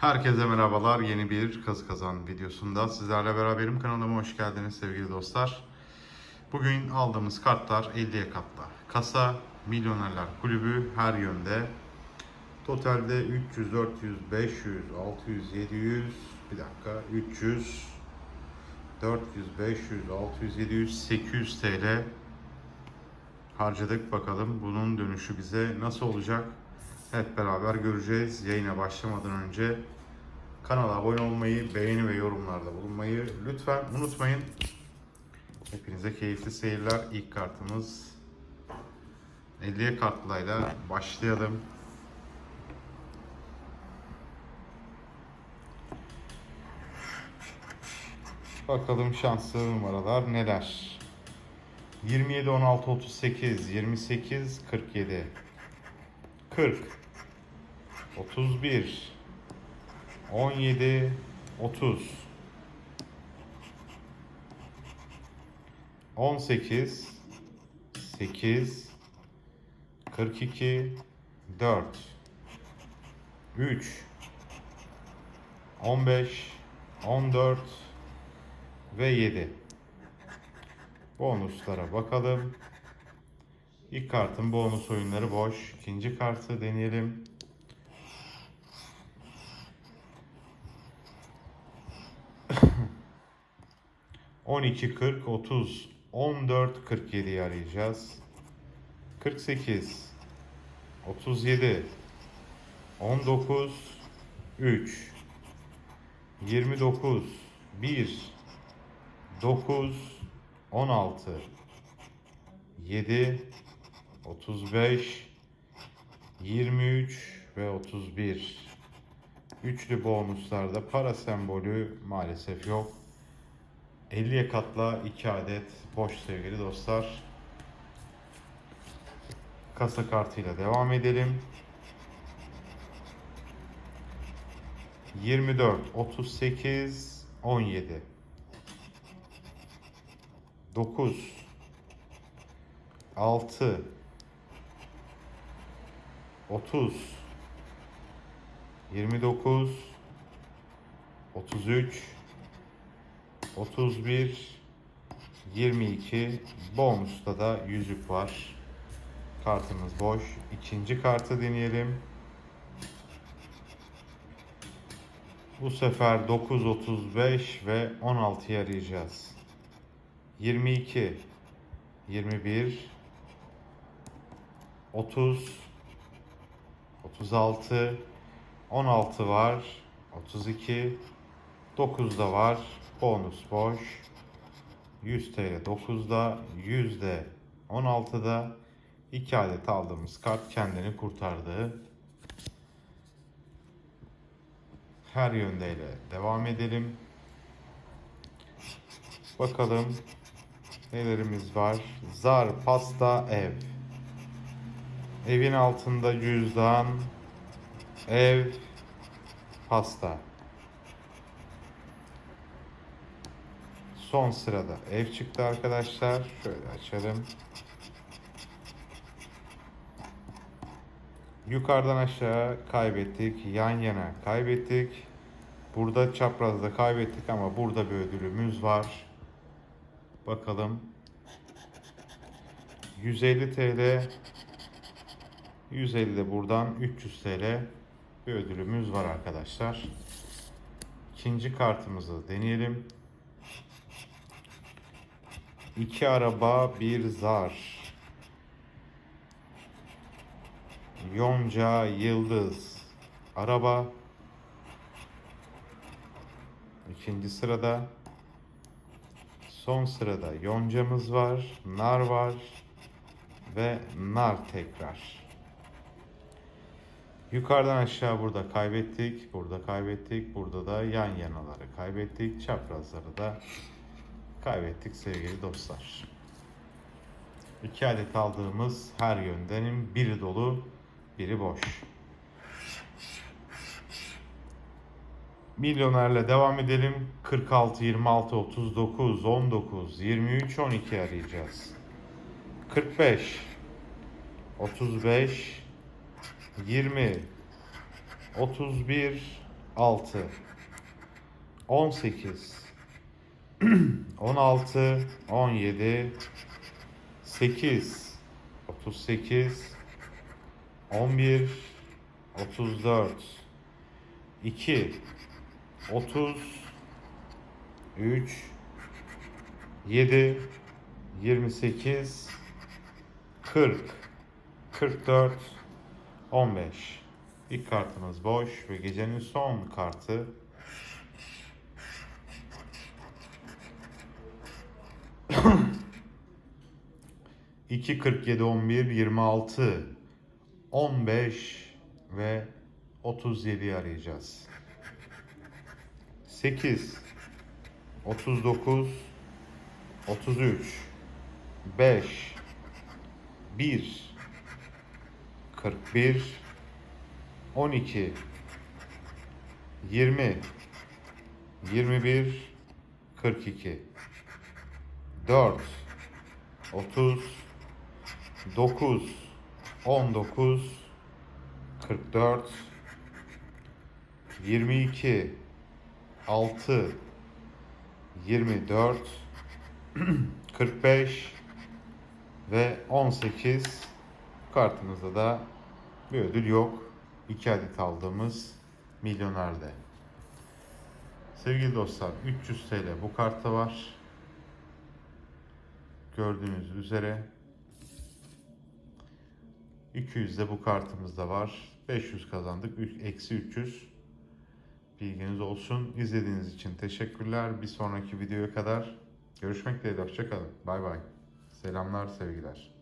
Herkese merhabalar. Yeni bir Kazı Kazan videosunda sizlerle beraberim. Kanalıma hoş geldiniz sevgili dostlar. Bugün aldığımız kartlar 50'ye katla. Kasa Milyonerler Kulübü her yönde. Totalde 300, 400, 500, 600, 700, bir dakika 300, 400, 500, 600, 700, 800 TL harcadık. Bakalım bunun dönüşü bize nasıl olacak? Hep beraber göreceğiz. Yayına başlamadan önce kanala abone olmayı, beğeni ve yorumlarda bulunmayı lütfen unutmayın. Hepinize keyifli seyirler. İlk kartımız 50'ye kartlayla başlayalım. Bakalım şanslı numaralar neler? 27 16 38 28 47 40 31 17 30 18 8 42 4 3 15 14 ve 7 Bonuslara bakalım. İlk kartın bonus oyunları boş. İkinci kartı deneyelim. On iki, kırk, otuz, on dört, kırk yediyi arayacağız. Kırk sekiz, otuz yedi, on dokuz, üç, yirmi dokuz, bir, dokuz, 16 7 35 23 ve 31 Üçlü bonuslarda para sembolü maalesef yok. 50'ye katla 2 adet boş sevgili dostlar. Kasa kartıyla devam edelim. 24 38 17 9 6 30 29 33 31 22 bonusta da yüzük var. Kartımız boş. İkinci kartı deneyelim. Bu sefer 9 35 ve 16'yı arayacağız. 22 21 30 36 16 var 32 9 da var bonus boş 100 TL 9'da 100 de 16'da 2 adet aldığımız kart kendini kurtardı. Her yöndeyle devam edelim. Bakalım Nelerimiz var? Zar, pasta, ev. Evin altında cüzdan, ev, pasta. Son sırada ev çıktı arkadaşlar. Şöyle açalım. Yukarıdan aşağı kaybettik. Yan yana kaybettik. Burada çaprazda kaybettik ama burada bir ödülümüz var. Bakalım. 150 TL 150 de buradan 300 TL bir ödülümüz var arkadaşlar. İkinci kartımızı deneyelim. İki araba bir zar. Yonca Yıldız. Araba. İkinci sırada. Son sırada yoncamız var, nar var ve nar tekrar. Yukarıdan aşağı burada kaybettik, burada kaybettik, burada da yan yanaları kaybettik, çaprazları da kaybettik sevgili dostlar. İki adet aldığımız her yöndenin biri dolu, biri boş. Milyonerle devam edelim. 46, 26, 39, 19, 23, 12 arayacağız. 45, 35, 20, 31, 6 18 16 17 8 38 11 34 2 30 3 7 28 40 44 15 İlk kartımız boş ve gecenin son kartı İki 47 11 26 15 ve 37'yi arayacağız. 8 39 33 5 1 41 12 20 21 42 4 30 9 19 44 22 6 24 45 ve 18 kartımızda da bir ödül yok. 2 adet aldığımız milyonerde. Sevgili dostlar 300 TL bu kartta var. Gördüğünüz üzere 200 de bu kartımızda var. 500 kazandık. Eksi 300. Bilginiz olsun. İzlediğiniz için teşekkürler. Bir sonraki videoya kadar görüşmek dileğiyle. Hoşçakalın. Bay bay. Selamlar, sevgiler.